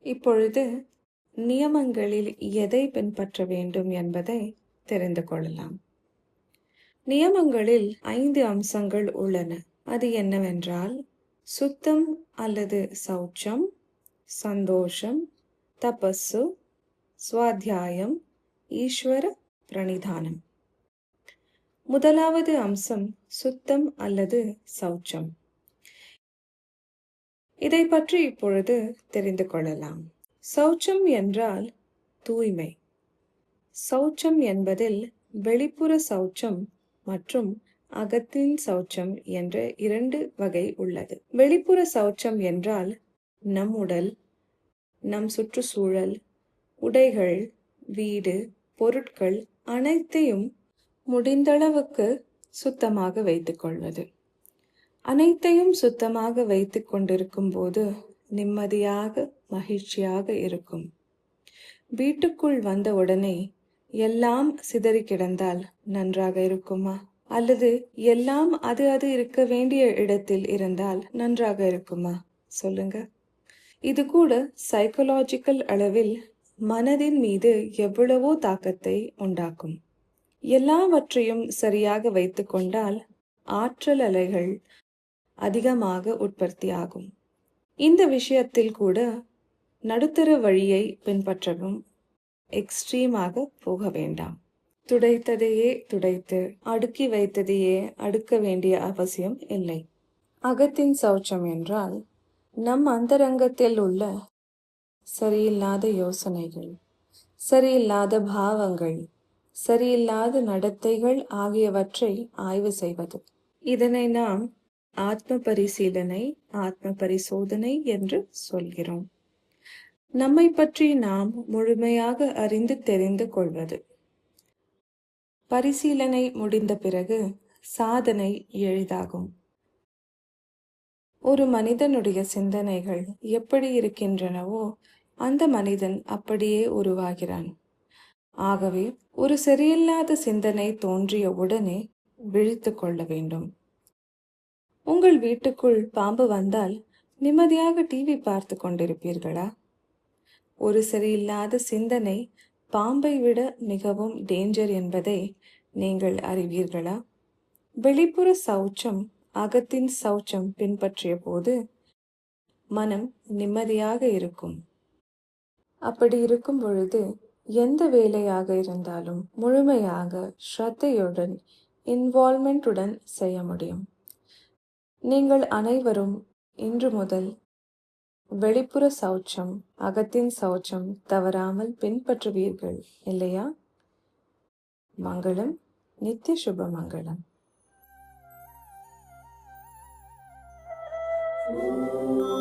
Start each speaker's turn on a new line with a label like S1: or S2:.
S1: இப்பொழுது நியமங்களில் எதை பின்பற்ற வேண்டும் என்பதை தெரிந்து கொள்ளலாம். நியமங்களில் ஐந்து அம்சங்கள் உள்ளன. அது என்னவென்றால் சுத்தம் அல்லது சௌச்சம் சந்தோஷம் தபஸ்ஸு சுவாத்தியாயம் ஈஸ்வர பிரணிதானம். முதலாவது அம்சம் சுத்தம் அல்லது சௌச்சம். இதை பற்றி இப்பொழுது தெரிந்து கொள்ளலாம். சௌச்சம் என்றால் தூய்மை. சௌச்சம் என்பதில் வெளிப்புற சௌச்சம் மற்றும் அகத்தின் சௌச்சம் என்ற இரண்டு வகை உள்ளது. வெளிப்புற சௌச்சம் என்றால் நம் உடல் நம் சுற்றுச்சூழல் உடைகள் வீடு பொருட்கள் அனைத்தையும் முடிந்தளவுக்கு சுத்தமாக வைத்துக்கொள்வது அனைத்தையும் சுத்தமாக வைத்து கொண்டிருக்கும் போது நிம்மதியாக மகிழ்ச்சியாக இருக்கும். வீட்டுக்குள் வந்த உடனே எல்லாம் சிதறி கிடந்தால் நன்றாக இருக்குமா? அல்லது எல்லாம் அது அது இருக்க வேண்டிய இடத்தில் இருந்தால் நன்றாக இருக்குமா? சொல்லுங்க. இது கூட சைக்கலாஜிக்கல் அளவில் மனதின் மீது எவ்வளவோ தாக்கத்தை உண்டாக்கும். எல்லாவற்றையும் சரியாக வைத்துக்கொண்டால் ஆற்றல் அலைகள் அதிகமாக உற்பத்தியாகும். இந்த விஷயத்தில் கூட நடுத்தர வழியை பின்பற்றவும் எக்ஸ்ட்ரீமாக போக வேண்டாம். துடைத்ததையே துடைத்து அடுக்கி வைத்ததையே அடுக்க வேண்டிய அவசியம் இல்லை. அகத்தின் சௌச்சம் என்றால் நம் அந்தரங்கத்தில் உள்ள சரியில்லாத யோசனைகள் சரியில்லாத பாவங்கள் சரியில்லாத நடத்தைகள் ஆகியவற்றை ஆய்வு செய்வது. இதனை நாம் ஆத்ம பரிசீலனை ஆத்ம பரிசோதனை என்று சொல்கிறோம். நம்மை பற்றி நாம் முழுமையாக அறிந்து தெரிந்து கொள்வது. பரிசீலனை முடிந்த பிறகு சாதனை எளிதாகும். ஒரு மனிதனுடைய சிந்தனைகள் எப்படி இருக்கின்றனவோ அந்த மனிதன் அப்படியே உருவாகிறான். ஆகவே ஒரு சரியில்லாத சிந்தனை தோன்றிய உடனே விழித்து கொள்ள வேண்டும். உங்கள் வீட்டுக்குள் பாம்பு வந்தால் நிம்மதியாக டிவி பார்த்து கொண்டிருப்பீர்களா? ஒரு சரியில்லாத சிந்தனை பாம்பை விட மிகவும் டேஞ்சர் என்பதை நீங்கள் அறிவீர்களா? வெளிப்புற சௌச்சம் அகத்தின் சௌச்சம் பின்பற்றிய போது மனம் நிம்மதியாக இருக்கும். அப்படி இருக்கும் பொழுது எந்த வேலையாக இருந்தாலும் முழுமையாக ஸ்ரத்தையுடன் இன்வால்மெண்ட்டுடன் செய்ய முடியும். நீங்கள் அனைவரும் இன்று முதல் வெளிப்புற சௌச்சம் அகத்தின் சௌச்சம் தவறாமல் பின்பற்றுவீர்கள் இல்லையா மங்களம் நித்திய சுப மங்களம்
S2: Ooh.